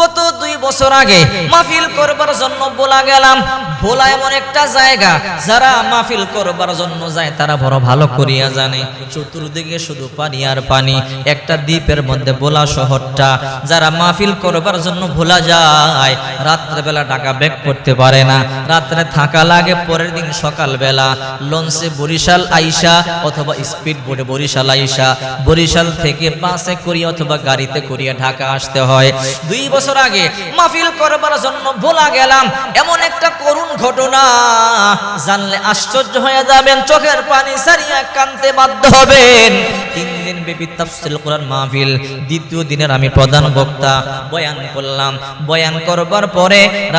গত দুই বছর আগে মাহফিল করবার জন্য বলা গেলাম। ভোলা এমন একটা জায়গা, যারা মাহফিল করবার জন্য যায়, তারা বড় ভালো করিয়া জানে। চতুর্দিকে শুধু পানি আর পানি, একটা দ্বীপের মধ্যে ভোলা শহরটা। যারা মাহফিল করবার জন্য ভোলা যায়, রাত্রেবেলা টাকা ব্যাক করতে পারে না। রাত্রে থাকা লাগে, পরের দিন সকালবেলা। লঞ্চে বরিশাল আইসা, অথবা স্পিড বোটে বরিশাল আইসা। বরিশাল থেকে বাসে করিয়া অথবা গাড়িতে করিয়া ঢাকা আসতে হয়। দুই বছর আগে মাহফিল করবার জন্য ভোলা গেলাম। এমন একটা করুণ ঘটনা। জানলে আশ্চর্য হয়ে যাবেন, চোখের পানি সারিয়া কানতে বাধ্য হবেন। তিন দিন তাফসিল কোরআন মাহফিল, দ্বিতীয় দিনের আমি প্রধান বক্তা। বয়ান করলাম। বয়ান করবার পরে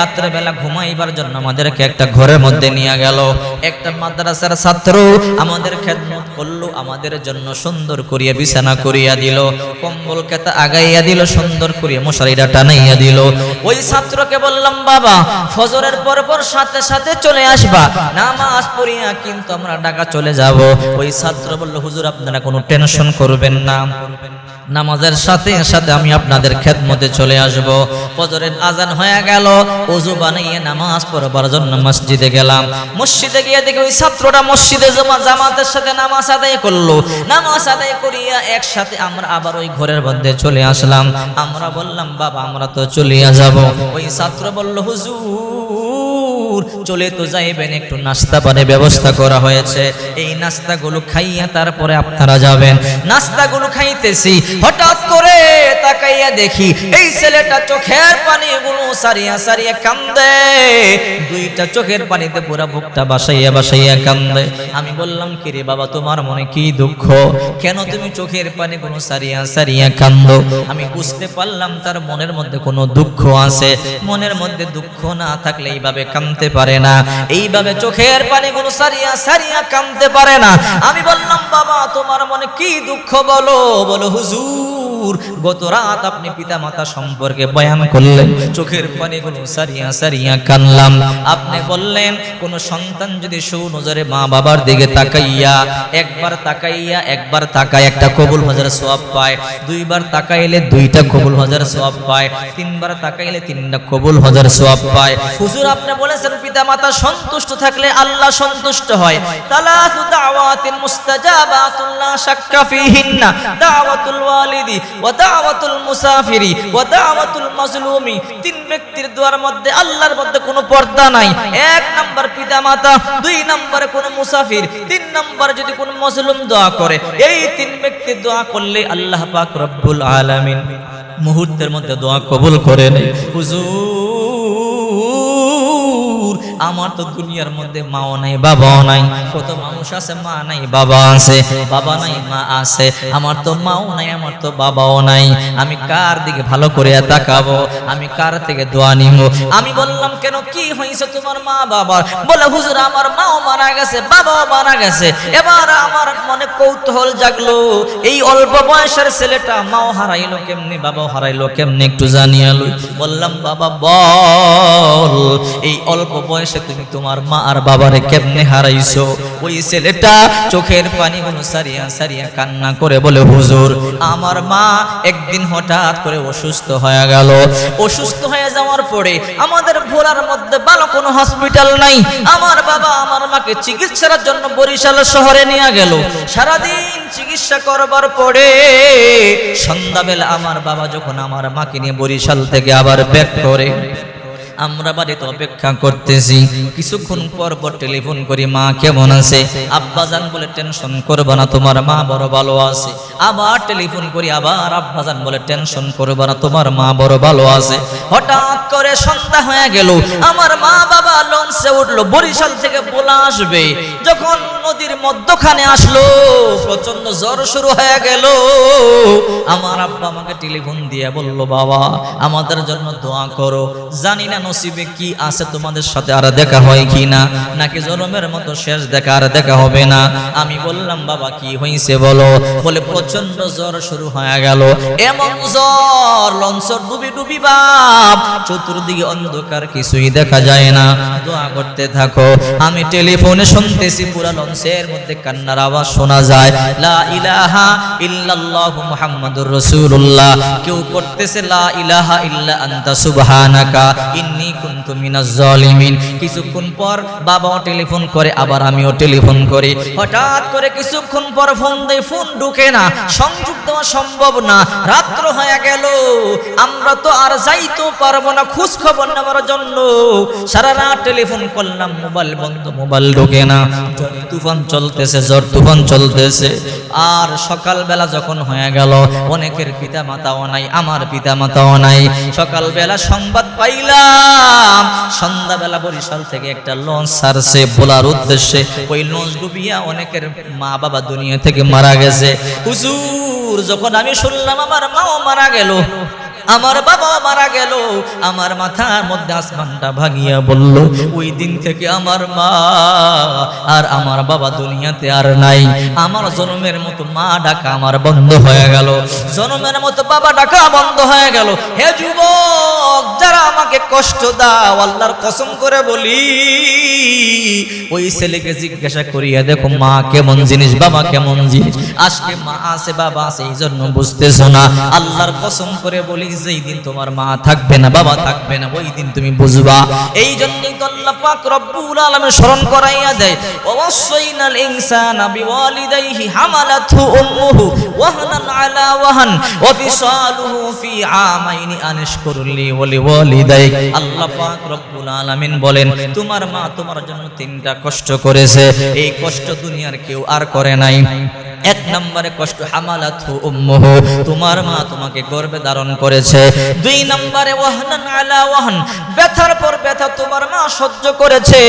ঘুমাইবার জন্য আমাদেরকে একটা ঘরের মধ্যে নিয়ে গেল। একটা মাদ্রাসার ছাত্র আমাদের খেদমত করল, আমাদের জন্য সুন্দর করিয়া বিছানা করিয়া দিল। কম্বল কেতা আগাইয়া দিল, সুন্দর করিয়া মশারিটা টানাইয়া দিল। ওই ছাত্রকে বললাম, বাবা, ফজরের পর পর সাথে সাথে চলে আসবা। নামাজ পড়িয়া কিন্তু আমরা ঢাকা চলে যাব। ওই ছাত্র বলল, হুজুর, আপনারা কোনো টেনশন করবেন না। নামাজের সাথে সাথে আমি আপনাদের খেদমতে চলে আসব। ফজরের আজান হয়ে গেল ওযু বানিয়ে নামাজ পড়বার জন্য মসজিদে গেলাম। মসজিদে গিয়ে দেখি ওই ছাত্রটা মসজিদে জমা জামাতের সাথে নামাজ আদায় করল। নামাজ আদায় করিয়া একসাথে আমরা আবার ওই ঘরের মধ্যে চলে আসলাম। আমরা বললাম, বাবা, আমরা তো চলিয়া যাব। ওই ছাত্র বলল, হুজুর চলে তো যাইবেন, একটু নাস্তা পানের ব্যবস্থা করা হয়েছে। এই নাস্তাগুলো খাইয়া তারপরে আপনারা যাবেন। নাস্তাগুলো খাইতেছি, হঠাৎ করে তাকাইয়া দেখি, এই ছেলেটা চোখের পানিগুলো সারিয়া সারিয়া কান্দে। দুইটা চোখের পানিতে পুরা বুকটা বাসাইয়া বাসাইয়া কান্দে। আমি বললাম কি রে বাবা, তোমার মনে কি দুঃখ? কেন তুমি চোখের পানিগুলো সারিয়া সারিয়া কান্দো? আমি বুঝতে পারলাম, তার মনের মধ্যে কোনো দুঃখ আছে। মনের মধ্যে দুঃখ না থাকলে এইভাবে কান্দতে পারে না। এইভাবে চোখের পানিগুলো সারিয়া সারিয়া কান্দতে পারে না। আমি বললাম, বাবা, তোমার মনে কি দুঃখ বলো? বলো, হুজুর গত রাত আপনি পিতা মাতা সম্পর্কে বয়ান করলেন, চোখের পানিগুলো সারিয়া সারিয়া কানলাম। আপনি বললেন, কোন সন্তান যদি সুনজরে মা বাবার দিকে তাকাইয়া, একবার তাকাইয়া, একবার তাকায় একটা কবুল হাজার সোয়াব পায়, দুইবার তাকাইলে দুইটা কবুল হাজার সোয়াব পায়, তিনবার তাকাইলে তিনটা কবুল হাজার সোয়াব পায়। হুজুর, আপনি বলেছেন পিতা মাতা সন্তুষ্ট থাকলে আল্লাহ সন্তুষ্ট হয়। তালাতু দাওয়াতিন মুস্তাজাবাতুন লা শাক্কা ফিহিন্না, দাওয়াতুল ওয়ালিদি ওয়া মুসাফিরি মাজলুমি। তিন ব্যক্তির মধ্যে আল্লাহর মধ্যে কোনো পর্দা নাই। এক নাম্বার পিতা মাতা, দুই নম্বরে কোনো মুসাফির, তিন নম্বরে যদি কোনো মজলুম দোয়া করে। এই তিন ব্যক্তি দোয়া করলে আল্লাহ পাক রব্বুল আলামিন মুহূর্তের মধ্যে দোয়া কবুল করে নেই হুজুর আমার তো দুনিয়ার মধ্যে মাও নাই, বাবাও নাই। কত মানুষ আছে, মা নাই, বাবা আছে, বাবা নাই, মা আছে। আমার তো মাও নাই, আমার তো বাবাও নাই। আমি কার দিকে ভালো করে তাকাবো? আমি কার থেকে দোয়া নিব? আমি বললাম, কেন কি হয়েছে তোমার মা বাবার? বলে, হুজুর, আমার মাও মারা গেছে, বাবাও মারা গেছে। এবার আমার মনে কৌতূহল জাগলো, এই অল্প বয়সের ছেলেটা মাও হারাইলো কেমনি, বাবাও হারাইলো কেমনি একটু জানিয়ে লই। বললাম, বাবা, বল, এই অল্প বয়সে তুমি তোমার মা আর বাবারে কেমনে হারাইছো? ওই ছেলেটা চোখের পানিগুলো সারিয়া সারিয়া কান্না করে বলে, হুজুর, আমার মা একদিন হঠাৎ করে অসুস্থ হয়ে গেল। অসুস্থ হয়ে যাওয়ার পরে আমাদের ভোলার মধ্যে ভালো কোনো হসপিটাল নাই। আমার বাবা আমার মাকে চিকিৎসার জন্য বরিশাল শহরে নিয়ে গেল। সারাদিন চিকিৎসা করবার পরে সন্ধ্যাবেলা আমার বাবা যখন আমার মাকে নিয়ে বরিশাল থেকে আবার ব্যাক করে আমরা বাড়িতে অপেক্ষা করতেছি। কিছুক্ষণ পর পর টেলিফোন করি, মা, কেমন আছে? আব্বাজান বলে, টেনশন করবে না, তোমার মা বড় ভালো আছে। আবার টেলিফোন করি, আবার আব্বাজান বলে, টেনশন করবে না, তোমার মা বড় ভালো আছে। হঠাৎ করে সন্ধ্যা হয়ে গেল। আমার মা বাবা লঞ্চে উঠল, বরিশাল থেকে বলা আসবে। যখন নদীর মধ্যখানে আসলো প্রচণ্ড জ্বর শুরু হয়ে গেল। আমার আব্বা আমাকে টেলিফোন দিয়ে বলল, বাবা, আমাদের জন্য দোয়া করো। জানি না নসিবে কি আছে তোমাদের সাথে আর দেখা হয় কি না? নাকি জনমের মতো শেষ দেখা আর দেখা হবে না? আমি বললাম, বাবা, কি হয়েছে বলো? বলে প্রচণ্ড জ্বর শুরু হয়ে গেল। এমন জ্বর, লঞ্চর ডুবি ডুবি বাপ, চতুর্দিকে অন্ধকার কিছুই দেখা যায় না। দোয়া করতে থাকো। আমি টেলিফোনে শুনতেছি, পুরা লঞ্চের মধ্যে কান্নার আওয়াজ শোনা যায়। লা ইলাহা ইল্লাল্লাহু মুহাম্মাদুর রাসূলুল্লাহ। কেউ করতেছে, লা ইলাহা ইল্লা আনতা সুবহানাকা ইন্নী কুনতু মিনাজ জালিমিন। কিছুক্ষণ পর বাবাও টেলিফোন করে, আবার আমিও টেলিফোন করি। হঠাৎ করে কিছুক্ষণ পর ফোন দেই ফোন ঢুকে না। সংযোগ দেওয়া সম্ভব না। রাত্র হয়ে গেল। আমরা তো আর যাইতেও পারব না খোঁজ খবর নেওয়ার জন্য। সারা রাত টেলিফোন করলাম, মোবাইল বন্ধ, মোবাইল ঢোকে না। তুফান চলতেছে, জ্বর তুফান চলতেছে। আর সকালবেলা যখন হয়ে গেল, অনেকের পিতা মাতাও নাই, আমার পিতা মাতাও নাই। সকালবেলা সংবাদ পাইলাম সন্ধ্যাবেলা বরিশাল থেকে একটা লঞ্চ ছাড়ছে বলার উদ্দেশ্যে। ওই লঞ্চ ডুবিয়া অনেকের মা বাবা দুনিয়া থেকে মারা গেছে। হুজুর, যখন আমি শুনলাম আমার মাও মারা গেল আমার বাবা মারা গেল। আমার মাথার মধ্যে আসমানটা ভাঙিয়া বলল, ওই দিন থেকে আমার মা আর আমার বাবা দুনিয়াতে আর নাই। আমার জন্মের মতো মা ডাকা আমার বন্ধ হয়ে গেল। জন্মের মতো বাবা ডাকা বন্ধ হয়ে গেল। হে যুবক, যারা আমাকে কষ্ট দাও, আল্লাহর কসম করে বলি, ওই ছেলেকে জিজ্ঞাসা করিয়া দেখো মা কেমন জিনিস, বাবা কেমন জিনিস? আজকে মা আছে, বাবা আছে এই জন্য বুঝতেছো না। আল্লাহর কসম করে বলি যেই দিন তোমার মা থাকবে না, বাবা থাকবে না, ওই দিন তুমি বুঝবা। এই জন্যই তো আল্লাহ পাক রব্বুল আলামিন স্মরণ করাইয়া দেয়, অবশ্যইনাল ইনসানা বিওয়ালিদাইহি হামালাতহু উম্মুহু ওয়াহনান আলা ওয়াহান ওয়া ফিসালুহু ফি আমাইনি আনশকুরলি ওয়া লিওয়ালিদাইক আল্লাহ পাক রব্বুল আলামিন বলেন, তোমার মা তোমার জন্য তিনটা কষ্ট করেছে, এই কষ্ট দুনিয়ার কেউ আর করে নাই। এক নম্বরে কষ্ট, হামালাতহু উম্মুহু, তোমার মা তোমাকে গর্ভে ধারণ করেছে। দুই নম্বরে ওয়াহনান আলা ওয়াহন, ব্যথার পর ব্যথা তোমার মা সহ্য করেছে।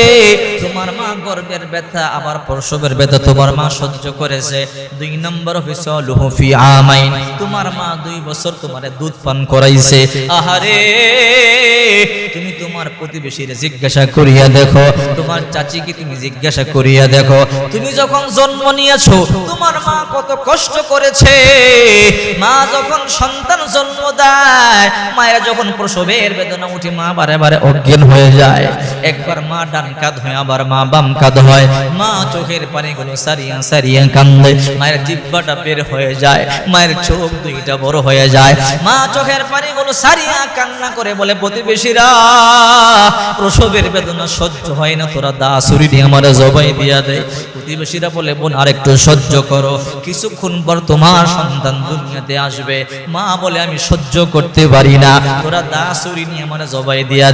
তোমার মা গর্ভের ব্যথা, আবার প্রসবের ব্যথা তোমার মা সহ্য করেছে। দুই নম্বর ফিসালুহু ফি আমাইন, তোমার মা দুই বছর তোমারে দুধ পান করাইছে। আহারে! তুমি তোমার প্রতিবেশীর জিজ্ঞাসা করিয়া দেখো। তোমার চাচিকে তুমি জিজ্ঞাসা করিয়া দেখো। তুমি যখন জন্ম নিয়েছো, তোমার মা কত কষ্ট করেছে। মা যখন সন্তান জন্ম দেয়, মায়ের যখন প্রসবের বেদনা উঠে মা বারে বারে অজ্ঞান হয়ে যায়। একবার মা ডান কাঁধ হয়, আবার মা বাম কাঁধ হয়। মা চোখের পানিগুলো সারিয়া সারিয়া কান্দে। মায়ের জিব্বাটা বের হয়ে যায়। মায়ের চোখ দুইটা বড় হয়ে যায়। মা চোখের পানিগুলো সারিয়া কান্না করে বলে প্রতিবেশীরা প্রসবের বেদনা সহ্য হয় না, তোরা আমার জবাই দিয়া দেয় প্রতিবেশীরা বলে, বোন সহ্য করো। কিছুক্ষণ পর তোমার সন্তান দুনিয়াতে আসবে। মা বলে, আমি সহ্য করতে পারি না। তোরা নিয়ে আমার জবাই দিয়া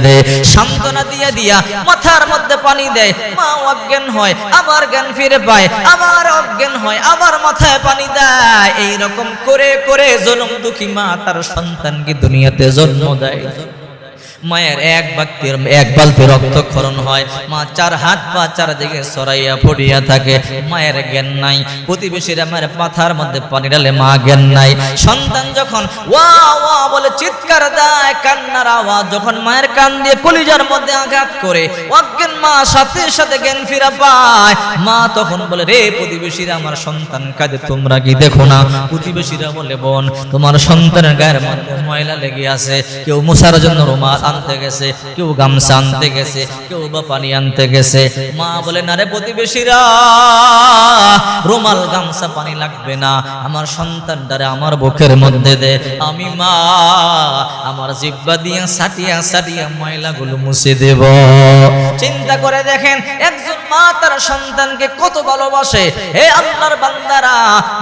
সান্ত্বনা দিয়া দিয়া মাথার মধ্যে পানি দেয়। মা অজ্ঞান হয়, আবার জ্ঞান ফিরে পায়। আবার অজ্ঞান হয়, আবার মাথায় পানি দেয়। এই রকম করে করে জনম দুঃখী মা তার সন্তানকে দুনিয়াতে জন্ম দেয়। মায়ের এক বাক্তির এক বালতি রক্তক্ষরণ হয়। মা চার হাত পা চারদিকে সরাইয়া পড়িয়া থাকে। মায়ের জ্ঞান নাই। প্রতিবেশীরা মায়ের পাথার মধ্যে পানি ডালে মা জ্ঞান নাই। সন্তান যখন ওয়া ওয়া বলে চিৎকার দেয় কান্নার আওয়াজ, যখন মায়ের কান দিয়ে কলিজার মধ্যে আঘাত করে, অজ্ঞান মা সাথে সাথে জ্ঞান ফিরা পায়। মা তখন বলে, রে প্রতিবেশীরা, আমার সন্তান কাঁদে, তোমরা কি দেখো না? প্রতিবেশীরা বলে, বোন, তোমার সন্তানের গায়ের মধ্যে ময়লা লেগে আছে। কেউ মুসার জন্য রুমাল আনতে গেছে, কেউ গামছা আনতে গেছে, কেউ বা পানি আনতে গেছে। মা বলে, না রে প্রতিবেশীরা, রুমাল, গামছা, পানি লাগবে না। আমার সন্তানটারে আমার বুকের মধ্যে দে। আমি মা, আমার জিব্বা দিয়ে সাটিয়া সাটিয়া ময়লাগুলো মুছে দেব। চিন্তা করে দেখেন, একজন মা তার সন্তানকে কত ভালোবাসে। হে আল্লাহর বান্দারা,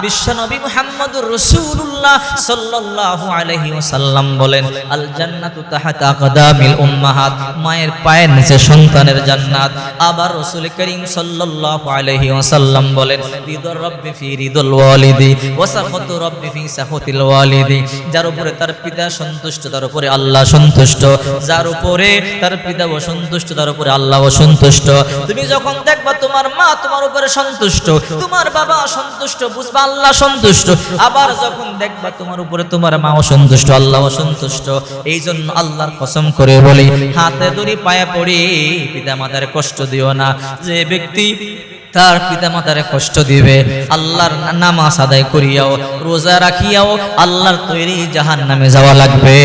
বিশ্বনবী মুহাম্মদুর রাসূলুল্লাহ সাল্লাল্লাহু আলাইহি ওয়াসাল্লাম বলেন আল জান্নাতু তাহাতা আকদামিল উম্মাহাত, মায়ের পায়ের নিচে সন্তানের জান্নাত। আবার রাসূল করিম সাল্লাল্লাহু আলাইহি ওয়াসাল্লাম বলেন, রিদুর রাব্বি ফি রিদুল ওয়ালিদি ওয়া সাখাতু রাব্বি ফি সাখাতিল ওয়ালিদি। যার উপরে তার পিতা সন্তুষ্ট, তার উপরে আল্লাহ সন্তুষ্ট। যার উপরে তার পিতা অসন্তুষ্ট, তার উপরে আল্লাহ অসন্তুষ্ট। তুমি যখন দেখবা তোমার মা তোমার উপরে সন্তুষ্ট, তোমার বাবা সন্তুষ্ট, বুঝবা আল্লাহ সন্তুষ্ট। আবার যখন দেখবা তোমার উপরে তোমার মা অসন্তুষ্ট, আল্লাহ অসন্তুষ্ট। এই জন্য আল্লাহর কসম করে বলি, হাতে ধরি পায়ে পড়ি, পিতা মাতার কষ্ট দিও না। যে ব্যক্তি তার পিতা মাতার কষ্ট দিবে, আল্লাহর নামাজ আদায় করিয়াও, রোজা রাখিয়াও, আল্লাহর তৈরি জাহান নামে যাওয়া লাগবে।